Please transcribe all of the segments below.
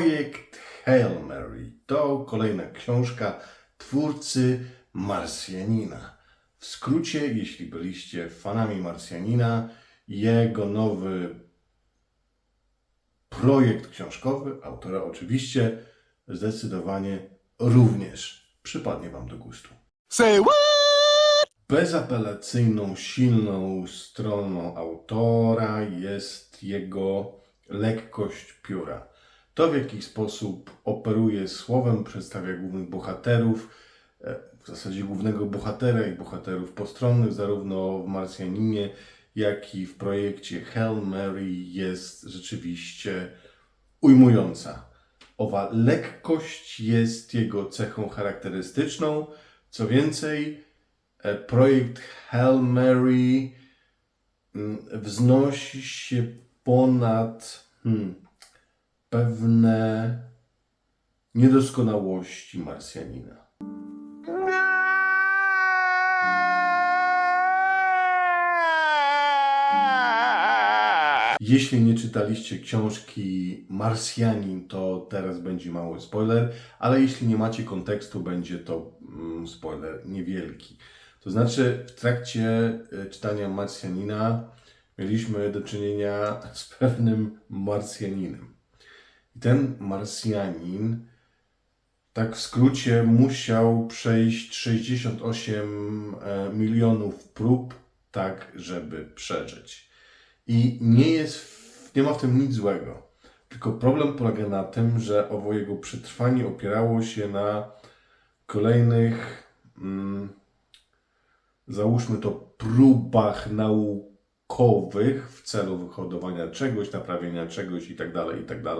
Projekt Hail Mary to kolejna książka twórcy Marsjanina. W skrócie, jeśli byliście fanami Marsjanina, jego nowy projekt książkowy, autora oczywiście, zdecydowanie również przypadnie Wam do gustu. Say what? Bezapelacyjną, silną stroną autora jest jego lekkość pióra. To, w jaki sposób operuje słowem, przedstawia głównych bohaterów, e, w zasadzie głównego bohatera i bohaterów postronnych, zarówno w Marsjaninie, jak i w projekcie Hail Mary, jest rzeczywiście ujmująca. Owa lekkość jest jego cechą charakterystyczną. Co więcej, e, projekt Hail Mary mm, wznosi się ponad hmm, pewne niedoskonałości Marsjanina. Jeśli nie czytaliście książki Marsjanin, to teraz będzie mały spoiler, ale jeśli nie macie kontekstu, będzie to mm, spoiler niewielki. To znaczy, w trakcie e, czytania Marsjanina mieliśmy do czynienia z pewnym Marsjaninem. I ten Marsjanin, tak w skrócie, musiał przejść 68 e, milionów prób, tak żeby przeżyć. I nie jest, nie ma w tym nic złego. Tylko problem polega na tym, że owo jego przetrwanie opierało się na kolejnych, mm, załóżmy to, próbach naukowych w celu wyhodowania czegoś, naprawienia czegoś itd., itd.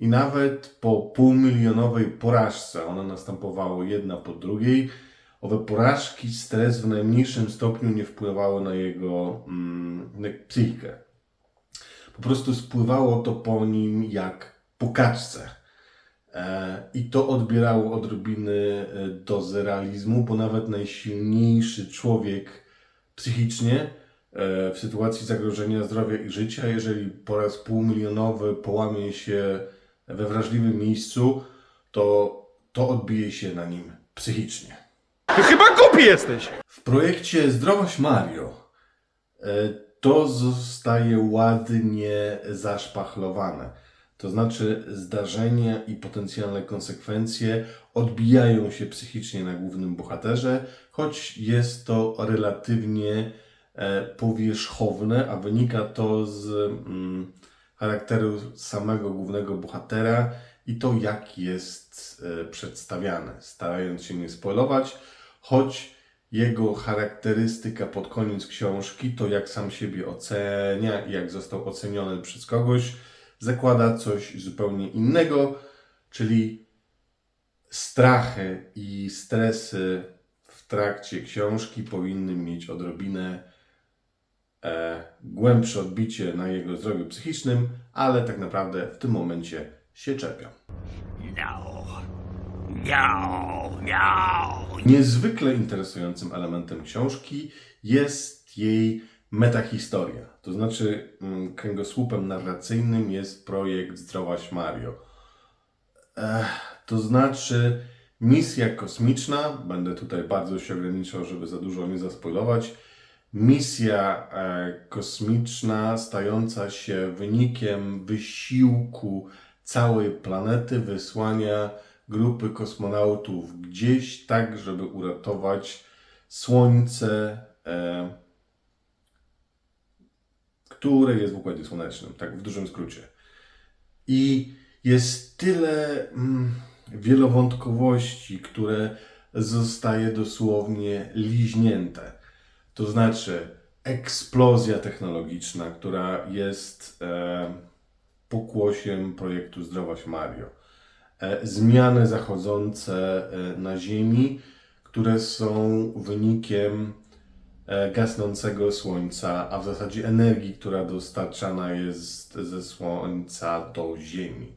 I nawet po półmilionowej porażce, one następowały jedna po drugiej, owe porażki, stres w najmniejszym stopniu nie wpływały na jego mm, psychikę. Po prostu spływało to po nim jak po kaczce. E, I to odbierało odrobiny e, dozy realizmu, bo nawet najsilniejszy człowiek psychicznie w sytuacji zagrożenia zdrowia i życia, jeżeli po raz półmilionowy połamie się we wrażliwym miejscu, to to odbije się na nim psychicznie. Ty chyba głupi jesteś! W projekcie Zdrowaś Mario e, to zostaje ładnie zaszpachlowane. To znaczy zdarzenia i potencjalne konsekwencje odbijają się psychicznie na głównym bohaterze, choć jest to relatywnie e, powierzchowne, a wynika to z mm, charakteru samego głównego bohatera i to jak jest e, przedstawiane. Starając się nie spoilować, choć jego charakterystyka pod koniec książki, to jak sam siebie ocenia i jak został oceniony przez kogoś, zakłada coś zupełnie innego, czyli strachy i stresy w trakcie książki powinny mieć odrobinę e, głębsze odbicie na jego zdrowiu psychicznym, ale tak naprawdę w tym momencie się czepią. No. No, no. Niezwykle interesującym elementem książki jest jej metahistoria. To znaczy, mm, kręgosłupem narracyjnym jest projekt Zdrowaś Mario. Ech, to znaczy, misja kosmiczna, będę tutaj bardzo się ograniczał, żeby za dużo nie zaspoilować. Misja e, kosmiczna stająca się wynikiem wysiłku całej planety, wysłania grupy kosmonautów gdzieś, tak żeby uratować Słońce, e, które jest w Układzie Słonecznym, tak w dużym skrócie. I jest tyle mm, wielowątkowości, które zostaje dosłownie liźnięte. To znaczy eksplozja technologiczna, która jest e, pokłosiem projektu Zdrowaś Mario. E, zmiany zachodzące e, na Ziemi, które są wynikiem e, gasnącego Słońca, a w zasadzie energii, która dostarczana jest ze Słońca do Ziemi.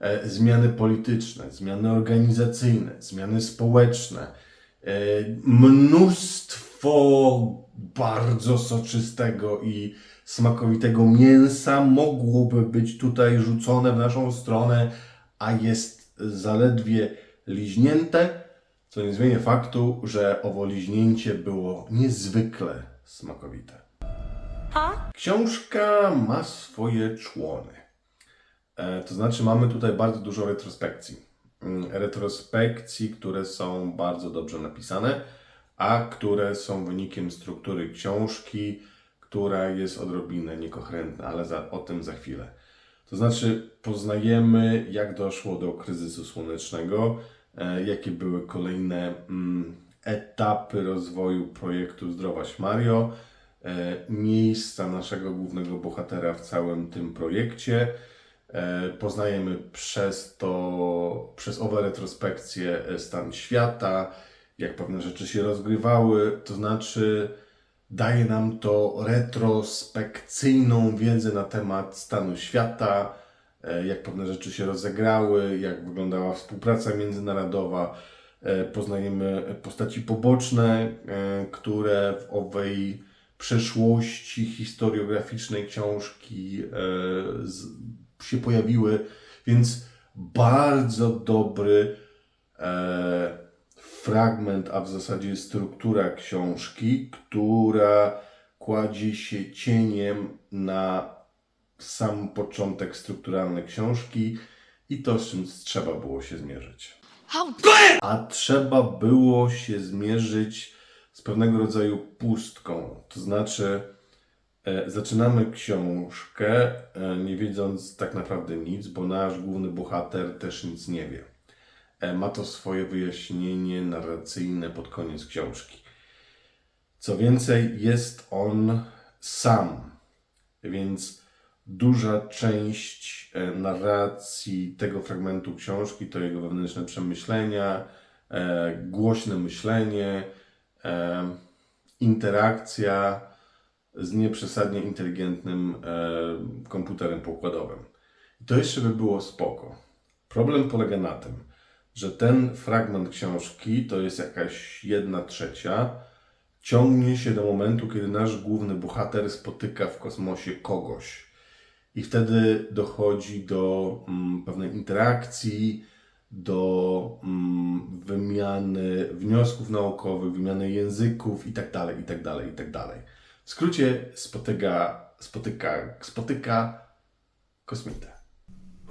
E, Zmiany polityczne, zmiany organizacyjne, zmiany społeczne, e, mnóstwo bardzo soczystego i smakowitego mięsa mogłoby być tutaj rzucone w naszą stronę, a jest zaledwie liźnięte, co nie zmienia faktu, że owo liźnięcie było niezwykle smakowite. Książka ma swoje człony. E, To znaczy, mamy tutaj bardzo dużo retrospekcji. Mm, Retrospekcji, które są bardzo dobrze napisane, a które są wynikiem struktury książki, która jest odrobinę niekoherentna, ale za, o tym za chwilę. To znaczy, poznajemy, jak doszło do kryzysu słonecznego, e, jakie były kolejne mm, etapy rozwoju projektu Zdrowaś Mario, e, miejsca naszego głównego bohatera w całym tym projekcie. E, Poznajemy przez to, przez owe retrospekcje e, stan świata, jak pewne rzeczy się rozgrywały, to znaczy daje nam to retrospekcyjną wiedzę na temat stanu świata, e, jak pewne rzeczy się rozegrały, jak wyglądała współpraca międzynarodowa. E, Poznajemy postaci poboczne, e, które w owej przeszłości historiograficznej książki się pojawiły, więc bardzo dobry fragment, a w zasadzie struktura książki, która kładzie się cieniem na sam początek strukturalny książki i to, z czym trzeba było się zmierzyć. A trzeba było się zmierzyć z pewnego rodzaju pustką. To znaczy, e, zaczynamy książkę, e, nie wiedząc tak naprawdę nic, bo nasz główny bohater też nic nie wie. E, ma to swoje wyjaśnienie narracyjne pod koniec książki. Co więcej, jest on sam, więc duża część e, narracji tego fragmentu książki to jego wewnętrzne przemyślenia, e, głośne myślenie, interakcja z nieprzesadnie inteligentnym komputerem pokładowym. To jeszcze by było spoko. Problem polega na tym, że ten fragment książki to jest jakaś jedna trzecia, ciągnie się do momentu, kiedy nasz główny bohater spotyka w kosmosie kogoś. I wtedy dochodzi do mm, pewnej interakcji, do mm, wymiany wniosków naukowych, wymiany języków itd., itd., itd. W skrócie spotyka, spotyka, spotyka kosmitę.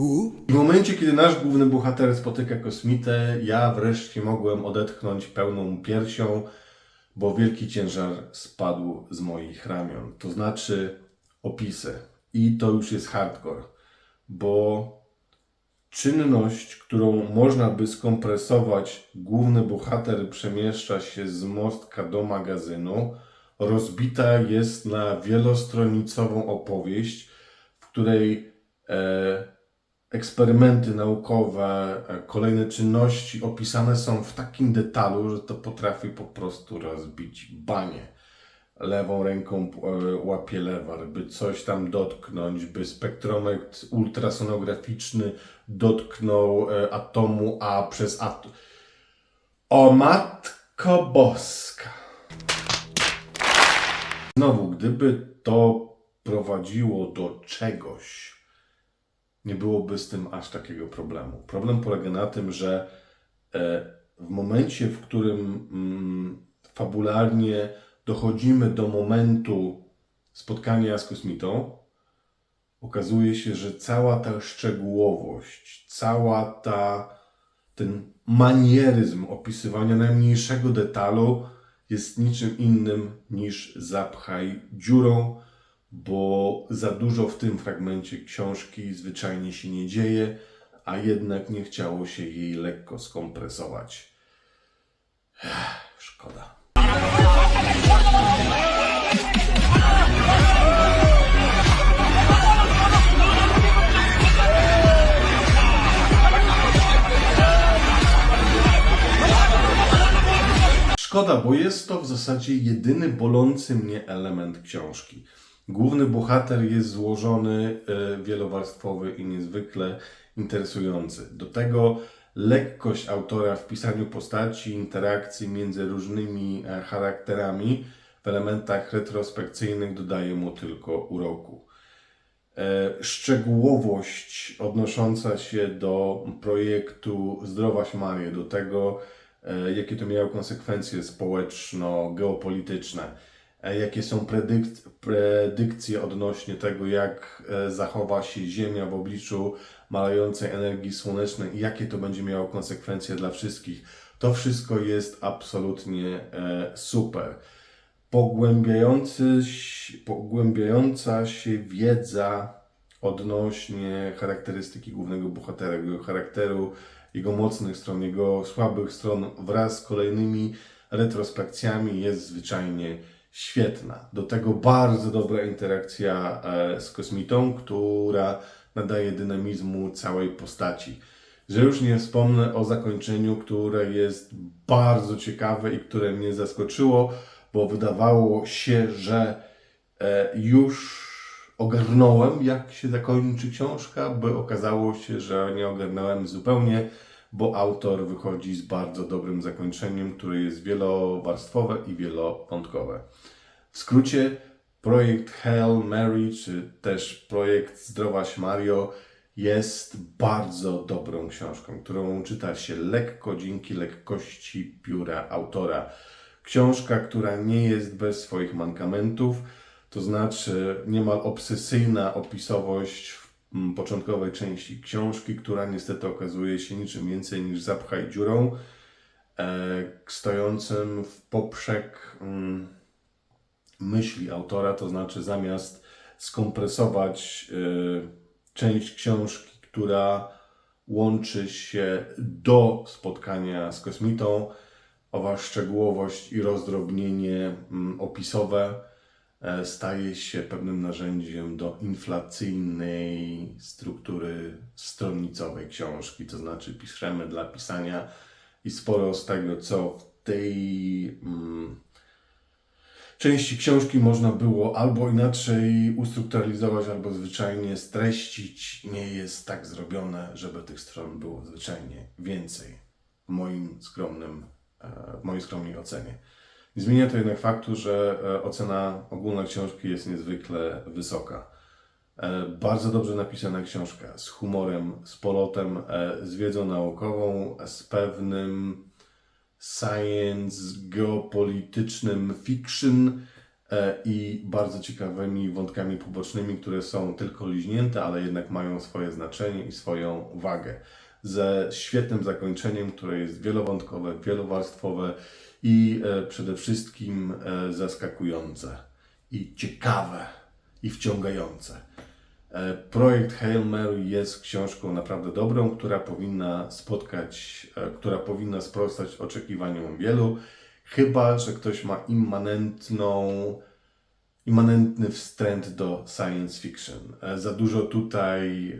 I w momencie, kiedy nasz główny bohater spotyka kosmitę, ja wreszcie mogłem odetchnąć pełną piersią, bo wielki ciężar spadł z moich ramion. To znaczy opisy. I to już jest hardcore, bo czynność, którą można by skompresować, główny bohater przemieszcza się z mostka do magazynu, rozbita jest na wielostronicową opowieść, w której e, eksperymenty naukowe, e, kolejne czynności opisane są w takim detalu, że to potrafi po prostu rozbić banie. Lewą ręką e, łapie lewar, by coś tam dotknąć, by spektrometr ultrasonograficzny dotknął e, atomu A przez atom. O matko boska! Znowu, gdyby to prowadziło do czegoś, nie byłoby z tym aż takiego problemu. Problem polega na tym, że e, w momencie, w którym mm, fabularnie dochodzimy do momentu spotkania z kosmitą, okazuje się, że cała ta szczegółowość, cała ta ten manieryzm opisywania najmniejszego detalu jest niczym innym niż zapchaj dziurą, bo za dużo w tym fragmencie książki zwyczajnie się nie dzieje, a jednak nie chciało się jej lekko skompresować. Ech, Szkoda. Szkoda, bo jest to w zasadzie jedyny bolący mnie element książki. Główny bohater jest złożony, e, wielowarstwowy i niezwykle interesujący. Do tego lekkość autora w pisaniu postaci, interakcji między różnymi e, charakterami w elementach retrospekcyjnych dodaje mu tylko uroku. E, szczegółowość odnosząca się do projektu Zdrowaś Marię, do tego, jakie to miało konsekwencje społeczno-geopolityczne, jakie są predyk- predykcje odnośnie tego, jak e, zachowa się Ziemia w obliczu malejącej energii słonecznej i jakie to będzie miało konsekwencje dla wszystkich. To wszystko jest absolutnie e, super pogłębiający, pogłębiająca się wiedza odnośnie charakterystyki głównego bohatera, jego charakteru, jego mocnych stron, jego słabych stron wraz z kolejnymi retrospekcjami jest zwyczajnie świetna. Do tego bardzo dobra interakcja e, z kosmitą, która nadaje dynamizmu całej postaci. Że już nie wspomnę o zakończeniu, które jest bardzo ciekawe i które mnie zaskoczyło, bo wydawało się, że e, już ogarnąłem, jak się zakończy książka, by okazało się, że nie ogarnąłem zupełnie, bo autor wychodzi z bardzo dobrym zakończeniem, które jest wielowarstwowe i wielowątkowe. W skrócie, projekt Hail Mary, czy też projekt Zdrowaś Mario jest bardzo dobrą książką, którą czyta się lekko dzięki lekkości pióra autora. Książka, która nie jest bez swoich mankamentów, to znaczy niemal obsesyjna opisowość początkowej części książki, która niestety okazuje się niczym więcej niż zapchaj dziurą, e, stojącym w poprzek mm, myśli autora, to znaczy zamiast skompresować y, część książki, która łączy się do spotkania z kosmitą, owa szczegółowość i rozdrobnienie mm, opisowe e, staje się pewnym narzędziem do inflacyjnej struktury stronnicowej książki, to znaczy piszemy dla pisania i sporo z tego, co w tej mm, części książki można było albo inaczej ustrukturalizować, albo zwyczajnie streścić. Nie jest tak zrobione, żeby tych stron było zwyczajnie więcej. W moim skromnym, e, w mojej skromnej ocenie. Nie zmienia to jednak faktu, że e, ocena ogólna książki jest niezwykle wysoka. E, Bardzo dobrze napisana książka, z humorem, z polotem, e, z wiedzą naukową, z pewnym science, geopolitycznym fiction i bardzo ciekawymi wątkami pobocznymi, które są tylko liźnięte, ale jednak mają swoje znaczenie i swoją wagę. Ze świetnym zakończeniem, które jest wielowątkowe, wielowarstwowe i e, przede wszystkim e, zaskakujące i ciekawe i wciągające. E, Projekt Hail Mary jest książką naprawdę dobrą, która powinna spotkać, która powinna sprostać oczekiwaniom wielu, chyba że ktoś ma immanentną, immanentny wstręt do science fiction. Za dużo tutaj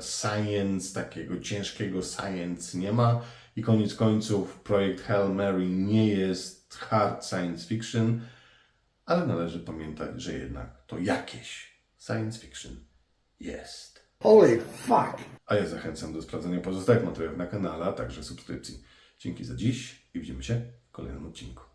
science, takiego ciężkiego science nie ma i koniec końców projekt Hail Mary nie jest hard science fiction, ale należy pamiętać, że jednak to jakieś science fiction jest. Holy fuck! A ja zachęcam do sprawdzenia pozostałych materiałów na kanale, a także subskrypcji. Dzięki za dziś i widzimy się w kolejnym odcinku.